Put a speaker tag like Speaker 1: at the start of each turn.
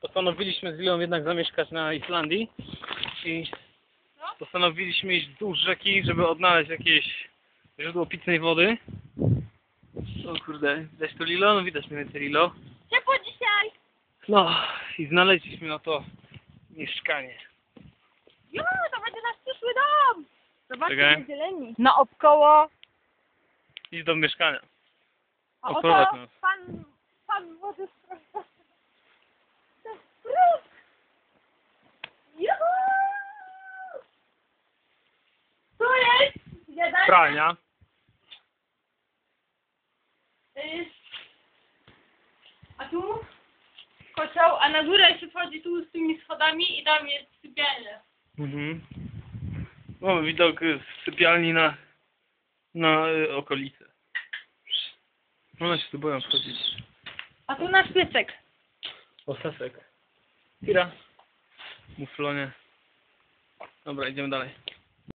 Speaker 1: postanowiliśmy z Lilą jednak zamieszkać na Islandii i postanowiliśmy iść wzdłuż rzeki, żeby odnaleźć jakieś źródło pitnej wody. O kurde, widać to Lilo? No widać mniej więcej Lilo.
Speaker 2: Ciepło dzisiaj!
Speaker 1: No i znaleźliśmy na to mieszkanie.
Speaker 2: Jo, to będzie nasz przyszły dom! Zobaczcie,
Speaker 1: Czekaj.
Speaker 2: zieleni. Naokoło.
Speaker 1: Idź do mieszkania.
Speaker 2: A
Speaker 1: Oprowadź
Speaker 2: oto
Speaker 1: nas.
Speaker 2: pan, pan wody sprawdza. To jest próg! Juhu! Tu jest jadalnia.
Speaker 1: Pralnia.
Speaker 2: Y, A tu kocioł, a na górę się wchodzi tu z tymi schodami i tam jest sypialnia.
Speaker 1: Mhm. Mamy widok y, z sypialni na, na y, okolice. One się tu boją wchodzić.
Speaker 2: A tu nasz piesek.
Speaker 1: Osesek. Kira. Muflonie. Dobra, idziemy dalej.